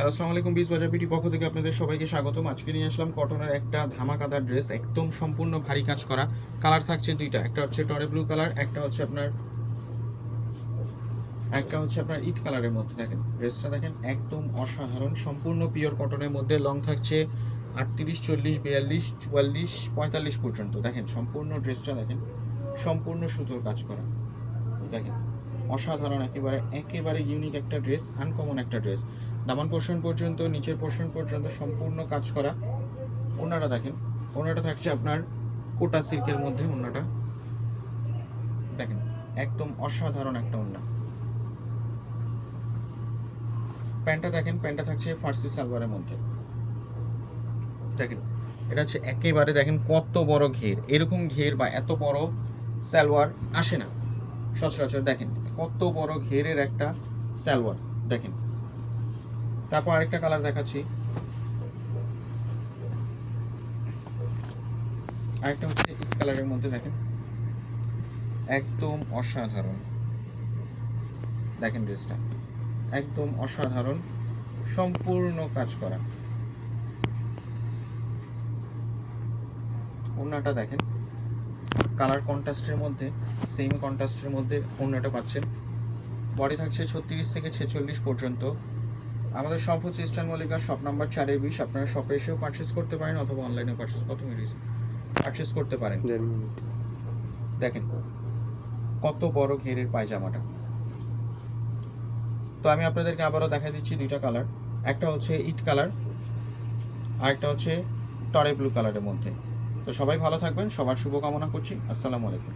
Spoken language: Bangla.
হ্যালো আসসালামু আলাইকুম বিশ বাজার পিটি পক্ষ থেকে আপনাদের সবাইকে স্বাগতম। আজকে নিয়ে আসলাম কটনের একটা ধামাকাদার ড্রেস, একদম সম্পূর্ণ ভারী কাজ করা। কালার থাকছে দুইটা, একটা হচ্ছে টরে ব্লু কালার, একটা হচ্ছে আপনার, একটা হচ্ছে আপনার ইট কালারের মধ্যে। দেখেন, ড্রেসটা দেখেন, একদম অসাধারণ, সম্পূর্ণ পিওর কটনের মধ্যে। লং থাকছে আটত্রিশ, চল্লিশ, বিয়াল্লিশ, চুয়াল্লিশ, পঁয়তাল্লিশ পর্যন্ত। দেখেন, সম্পূর্ণ ড্রেসটা দেখেন, সম্পূর্ণ সুতোর কাজ করা। দেখেন অসাধারণ, একেবারে একেবারে ইউনিক একটা ড্রেস আনকমন একটা ড্রেস দামান পোর্শন পর্যন্ত, নিচের পোর্শন পর্যন্ত সম্পূর্ণ কাজ করা। ওনারা দেখেন ওনাটা থাকছে আপনার কোটা সিল্কের মধ্যে ওনাটা। দেখেন, একদম অসাধারণ একটা ওনা। প্যান্টটা দেখেন, প্যান্টটা থাকছে ফার্সি সালোয়ারের মধ্যে। দেখেন, এটা হচ্ছে একেবারে, দেখেন কত বড় ঘের। এরকম ঘের বা এত বড় সালোয়ার আসে না। সচরাচর দেখেন, কত বড় ঘেরের একটা সালোয়ার, দেখেন। তারপর আরেকটা কালার দেখাচ্ছি। আরেকটা হচ্ছে ইট কালারের মধ্যে দেখেন, একদম অসাধারণ। দেখেন ড্রেসটা একদম অসাধারণ, সম্পূর্ণ কাজ করা। ওড়নাটা দেখেন কালার কন্ট্রাস্টের মধ্যে সেম কন্ট্রাস্টের মধ্যে ওড়নাটা পাচ্ছেন। বডি থাকছে ছত্রিশ থেকে ছেচল্লিশ পর্যন্ত। আমাদের হচ্ছে ইস্টার্ন মল্লিকা শপ নাম্বার চারের বিশ। আপনারা শপে এসেও পারচেস করতে পারেন অথবা অনলাইনে পারচেস কত মিনিট পারচেস করতে পারেন। দেখেন কত বড় ঘেরের পায়জামাটা। তো আমি আপনাদেরকে আবারও দেখা দিচ্ছি দুইটা কালার। একটা হচ্ছে ইট কালার আর একটা হচ্ছে টরে ব্লু কালারের মধ্যে। তো সবাই ভালো থাকবেন সবার শুভকামনা করছি আসসালামু আলাইকুম।